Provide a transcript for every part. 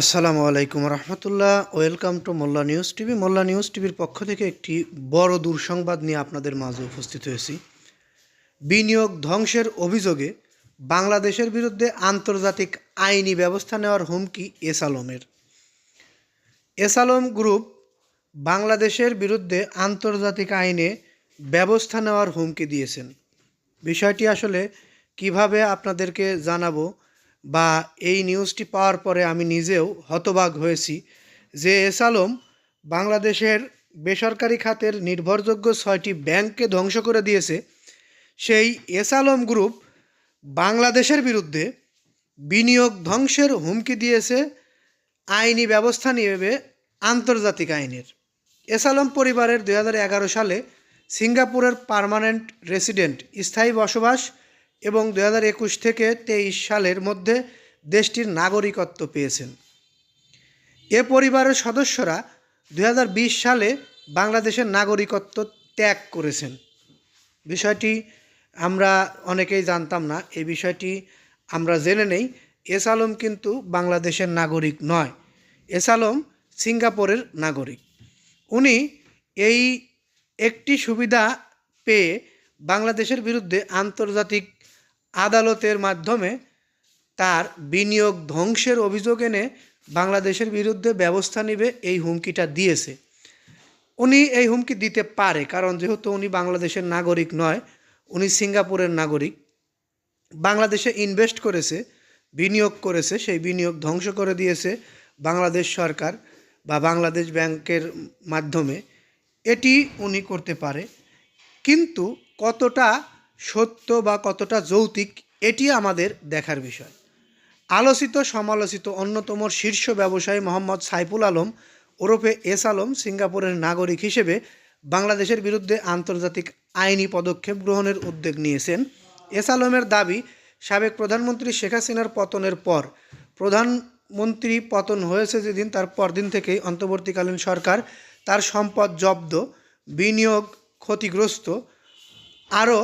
আসসালামু আলাইকুম রহমতুল্লাহ। Welcome to Molla news TV. Molla news টিভির পক্ষ থেকে একটি বড় দুঃসংবাদ নিয়ে আপনাদের মাঝে উপস্থিত হয়েছি। বিনিয়োগ ধ্বংসের অভিযোগে বাংলাদেশের বিরুদ্ধে আন্তর্জাতিক আইনি ব্যবস্থা নেওয়ার হুমকি এস আলমের। এস আলম গ্রুপ বাংলাদেশের বিরুদ্ধে আন্তর্জাতিক আইনে ব্যবস্থা নেওয়ার হুমকি দিয়েছেন। বিষয়টি আসলে কীভাবে আপনাদেরকে জানাব বা এই নিউজটি পাওয়ার পরে আমি নিজেও হতবাক হয়েছি যে এস আলম বাংলাদেশের বেসরকারি খাতের নির্ভরযোগ্য ছয়টি ব্যাংককে ধ্বংস করে দিয়েছে। সেই এস আলম গ্রুপ বাংলাদেশের বিরুদ্ধে বিনিয়োগ ধ্বংসের হুমকি দিয়েছে আইনি ব্যবস্থা নেবে আন্তর্জাতিক আইনের। এস আলম পরিবারের দু হাজার এগারো সালে সিঙ্গাপুরের পার্মানেন্ট রেসিডেন্ট, স্থায়ী বসবাস এবং দু থেকে তেইশ সালের মধ্যে দেশটির নাগরিকত্ব পেয়েছেন। এ পরিবারের সদস্যরা দু হাজার বিশ সালে বাংলাদেশের নাগরিকত্ব ত্যাগ করেছেন। বিষয়টি আমরা অনেকেই জানতাম না, এই বিষয়টি আমরা জেনে নেই। এস আলম কিন্তু বাংলাদেশের নাগরিক নয়, এস আলম সিঙ্গাপুরের নাগরিক। উনি এই একটি সুবিধা পেয়ে বাংলাদেশের বিরুদ্ধে আন্তর্জাতিক আদালতের মাধ্যমে তার বিনিয়োগ ধ্বংসের অভিযোগ এনে বাংলাদেশের বিরুদ্ধে ব্যবস্থা নেবে এই হুমকিটা দিয়েছে। উনি এই হুমকি দিতে পারে, কারণ যেহেতু উনি বাংলাদেশের নাগরিক নয়, উনি সিঙ্গাপুরের নাগরিক। বাংলাদেশে ইনভেস্ট করেছে, বিনিয়োগ করেছে, সেই বিনিয়োগ ধ্বংস করে দিয়েছে বাংলাদেশ সরকার বা বাংলাদেশ ব্যাংকের মাধ্যমে। এটি উনি করতে পারে। কিন্তু কতটা সত্য বা কতটা যৌতিক এটি আমাদের দেখার বিষয়। আলোচিত, সমালোচিত অন্যতম শীর্ষ ব্যবসায়ী মোহাম্মদ সাইফুল আলম ওরফে এস আলম সিঙ্গাপুরের নাগরিক হিসেবে বাংলাদেশের বিরুদ্ধে আন্তর্জাতিক আইনি পদক্ষেপ গ্রহণের উদ্যোগ নিয়েছেন। এস আলমের দাবি, সাবেক প্রধানমন্ত্রী শেখ হাসিনার পতনের পর প্রধানমন্ত্রী পতন হয়েছে যেদিন, তার পরদিন থেকেই অন্তর্বর্তীকালীন সরকার তার সম্পদ জব্দ, বিনিয়োগ ক্ষতিগ্রস্ত আরও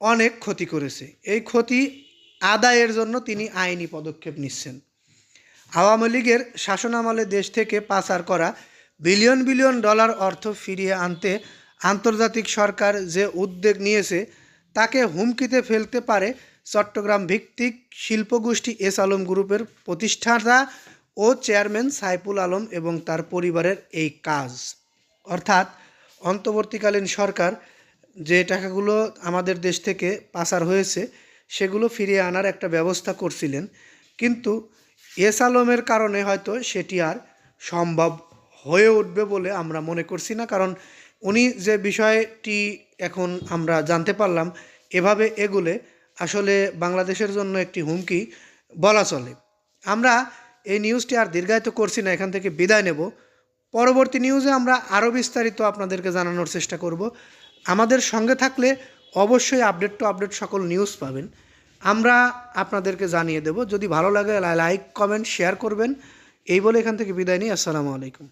অনেক ক্ষতি করেছে। এই ক্ষতি আদায়ের জন্য তিনি আইনি পদক্ষেপ নিচ্ছেন। আওয়ামী লীগের শাসনামলে দেশ থেকে পাচার করা বিলিয়ন বিলিয়ন ডলার অর্থ ফিরিয়ে আনতে আন্তর্জাতিক সরকার যে উদ্যোগ নিয়েছে, তাকে হুমকিতে ফেলতে পারে চট্টগ্রাম ভিত্তিক শিল্পগোষ্ঠী এস আলম গ্রুপের প্রতিষ্ঠাতা ও চেয়ারম্যান সাইফুল আলম এবং তার পরিবারের এই কাজ। অর্থাৎ অন্তর্বর্তীকালীন সরকার যে টাকাগুলো আমাদের দেশ থেকে পাচার হয়েছে, সেগুলো ফিরিয়ে আনার একটা ব্যবস্থা করছিলেন। কিন্তু এস আলমের কারণে হয়তো সেটি আর সম্ভব হয়ে উঠবে বলে আমরা মনে করছি না। কারণ উনি যে বিষয়টি এখন আমরা জানতে পারলাম, এভাবে এগুলে আসলে বাংলাদেশের জন্য একটি হুমকি বলা চলে। আমরা এই নিউজটি আর দীর্ঘায়িত করছি না, এখান থেকে বিদায় নেব। পরবর্তী নিউজে আমরা আরও বিস্তারিত আপনাদেরকে জানানোর চেষ্টা করব। আমাদের সঙ্গে থাকলে অবশ্যই আপডেট টু আপডেট সকল নিউজ পাবেন। আমরা আপনাদেরকে জানিয়ে দেব, যদি ভালো লাগে লাইক কমেন্ট শেয়ার করবেন। এই বলে এখান থেকে বিদায় নিই। আসসালামু আলাইকুম।